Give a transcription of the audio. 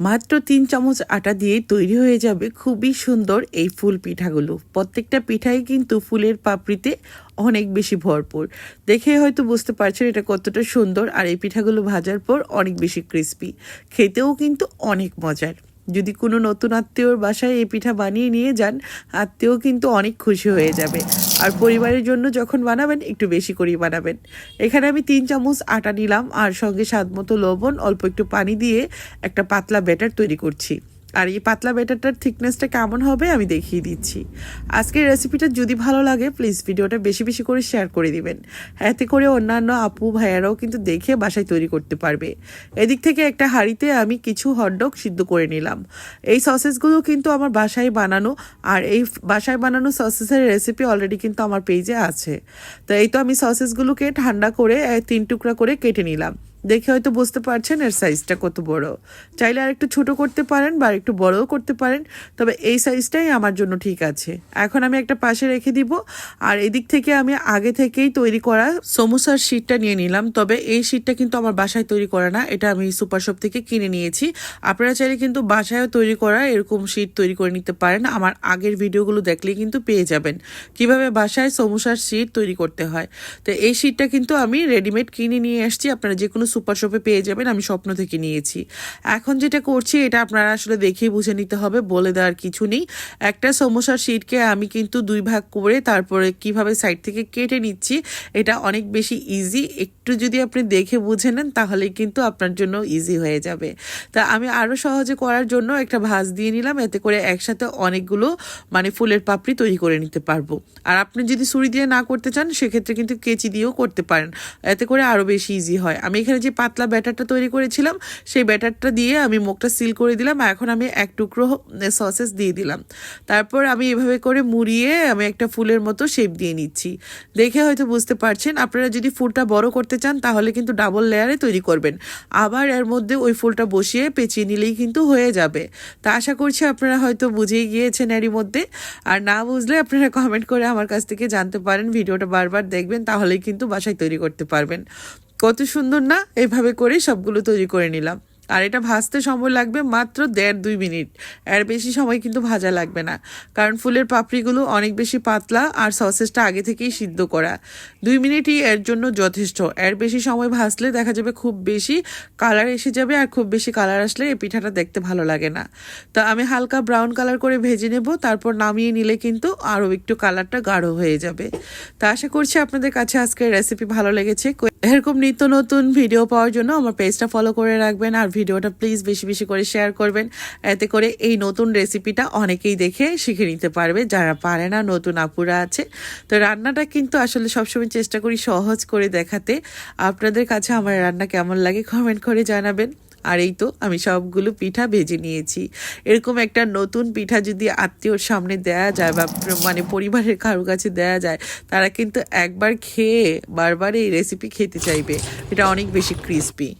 মাত্র তিন চামচ আটা দিয়ে তৈরি হয়ে যাবে খুবই সুন্দর এই ফুল পিঠাগুলো। প্রত্যেকটা পিঠাই কিন্তু ফুলের পাপড়িতে অনেক বেশি ভরপুর। দেখে হয়তো বুঝতে পারছেন এটা কতটা সুন্দর আর এই পিঠাগুলো ভাজার পর অনেক বেশি ক্রিস্পি খেতেও কিন্তু অনেক মজার। যদি কোনো নতুন আত্মীয়র বাসায় এই পিঠা বানিয়ে নিয়ে যান, আত্মীয় কিন্তু অনেক খুশি হয়ে যাবে। আর পরিবারের জন্য যখন বানাবেন, একটু বেশি করেই বানাবেন। এখানে আমি তিন চামচ আটা নিলাম, আর সঙ্গে স্বাদ মতো লবণ, অল্প একটু পানি দিয়ে একটা পাতলা ব্যাটার তৈরি করছি। আর এই পাতলা ব্যাটারটার থিকনেসটা কেমন হবে আমি দেখিয়ে দিচ্ছি। আজকের রেসিপিটা যদি ভালো লাগে প্লিজ ভিডিওটা বেশি বেশি করে শেয়ার করে দিবেন। এতে করে অন্যান্য আপু, ভাইয়ারাও কিন্তু দেখে বাসায় তৈরি করতে পারবে। এদিক থেকে একটা হাঁড়িতে আমি কিছু হটডগ সিদ্ধ করে নিলাম। এই সসেসগুলো কিন্তু আমার বাসায় বানানো আর এই বাসায় বানানো সসেসের রেসিপি অলরেডি কিন্তু আমার পেজে আছে। তো এই তো আমি সসেসগুলোকে ঠান্ডা করে তিন টুকরা করে কেটে নিলাম। দেখে হয়তো বুঝতে পারছেন এর সাইজটা কত বড়। চাইলে আর একটু ছোট করতে পারেন বা একটু বড়ও করতে পারেন, তবে এই সাইজটাই আমার জন্য ঠিক আছে। এখন আমি একটা পাশে রেখে দিব, আর এদিক থেকে আমি আগে থেকেই তৈরি করা সমোসার শীটটা নিয়ে নিলাম, তবে এই শীটটা কিন্তু আমার বাসায় তৈরি করা না, এটা আমি সুপার শপ থেকে কিনে নিয়েছি। আপনারা চাইলে কিন্তু বাসায়ও তৈরি করা এরকম শীট তৈরি করে নিতে পারেন, আমার আগের ভিডিওগুলো দেখলেই কিন্তু পেয়ে যাবেন। কীভাবে বাসায় সমোসার শীট তৈরি করতে হয়? তো এই শীটটা কিন্তু আমি রেডিমেড কিনে নিয়ে আসছি, আপনারা যে কোনো সুপার শপে পেয়ে যাবেন, আমি স্বপ্ন থেকে নিয়েছি। এখন যেটা করছি, এটা আপনারা আসলে দেখেই বুঝে নিতে হবে, বলে দেওয়ার কিছু নেই। একটা সমোসার শীটকে আমি কিন্তু দুই ভাগ করে তারপরে কীভাবে সাইড থেকে কেটে নিচ্ছি, এটা অনেক বেশি ইজি একটু যদি আপনি দেখে বুঝে নেন তাহলে কিন্তু আপনার জন্য ইজি হয়ে যাবে। তা আমি আরও সহজে করার জন্য একটা ভাঁজ দিয়ে নিলাম, এতে করে একসাথে অনেকগুলো মানে ফুলের পাপড়ি তৈরি করে নিতে পারব। আর আপনি যদি ছুরি দিয়ে না করতে চান, সেক্ষেত্রে কিন্তু কেচি দিয়েও করতে পারেন। এতে করে আরও বেশি ইজি হয়। আমি এখানে যে পাতলা ব্যাটারটা তৈরি করেছিলাম, সেই ব্যাটারটা দিয়ে আমি মুখটা সিল করে দিলাম আর এখন আমি এক টুকরো সসেস দিয়ে দিলাম। তারপর আমি এভাবে করে মুড়িয়ে আমি একটা ফুলের মতো শেপ দিয়ে নিচ্ছি। দেখে হয়তো বুঝতে পারছেন, আপনারা যদি ফুলটা বড় করতে চান তাহলে কিন্তু ডাবল লেয়ারে তৈরি করবেন। আবার এর মধ্যে ওই ফুলটা বসিয়ে পেঁচিয়ে নিলেই কিন্তু হয়ে যাবে। তা আশা করছি আপনারা হয়তো বুঝেই গিয়েছেন এরই মধ্যে। আর না বুঝলে আপনারা কমেন্ট করে আমার কাছ থেকে জানতে পারেন, ভিডিওটা বারবার দেখবেন, তাহলেই কিন্তু বাসায় তৈরি করতে পারবেন। কত সুন্দর না? এভাবে করে সবগুলো তৈরি করে নিলাম। আর এটা ভাজতে সময় লাগবে মাত্র দেড় দুই মিনিট। এর বেশি সময় কিন্তু ভাজা লাগবে না। কারণ ফুলের পাপড়িগুলো অনেক বেশি পাতলা আর সসেসটা আগে থেকেই সিদ্ধ করা। দুই মিনিটই এর জন্য যথেষ্ট। এর বেশি সময় ভাজলে দেখা যাবে খুব বেশি কালার এসে যাবে আর খুব বেশি কালার আসলে এই পিঠাটা দেখতে ভালো লাগে না। তো আমি হালকা ব্রাউন কালার করে ভেজে নেব, তারপর নামিয়ে নিলে কিন্তু আরও একটু কালারটা গাঢ় হয়ে যাবে। তা আশা করছি আপনাদের কাছে আজকের রেসিপি ভালো লেগেছে। এরকম নিত্য নতুন ভিডিও পাওয়ার জন্য আমার পেজটা ফলো করে রাখবেন আর ভিডিওটা প্লিজ বেশি বেশি করে শেয়ার করবেন। এতে করে এই নতুন রেসিপিটা অনেকেই দেখে শিখে নিতে পারবে, যারা পারে না, নতুন আপুরা আছে। তো রান্নাটা কিন্তু আসলে সবসময় চেষ্টা করি সহজ করে দেখাতে। আপনাদের কাছে আমার রান্না কেমন লাগে কমেন্ট করে জানাবেন। আর এই তো আমি সবগুলো পিঠা ভেজে নিয়েছি। এরকম একটা নতুন পিঠা যদি আত্মীয়র সামনে দেয়া যায় বা মানে পরিবারের কারও কাছে দেয়া যায়, তারা কিন্তু একবার খেয়ে বারবার এই রেসিপি খেতে চাইবে। এটা অনেক বেশি ক্রিস্পি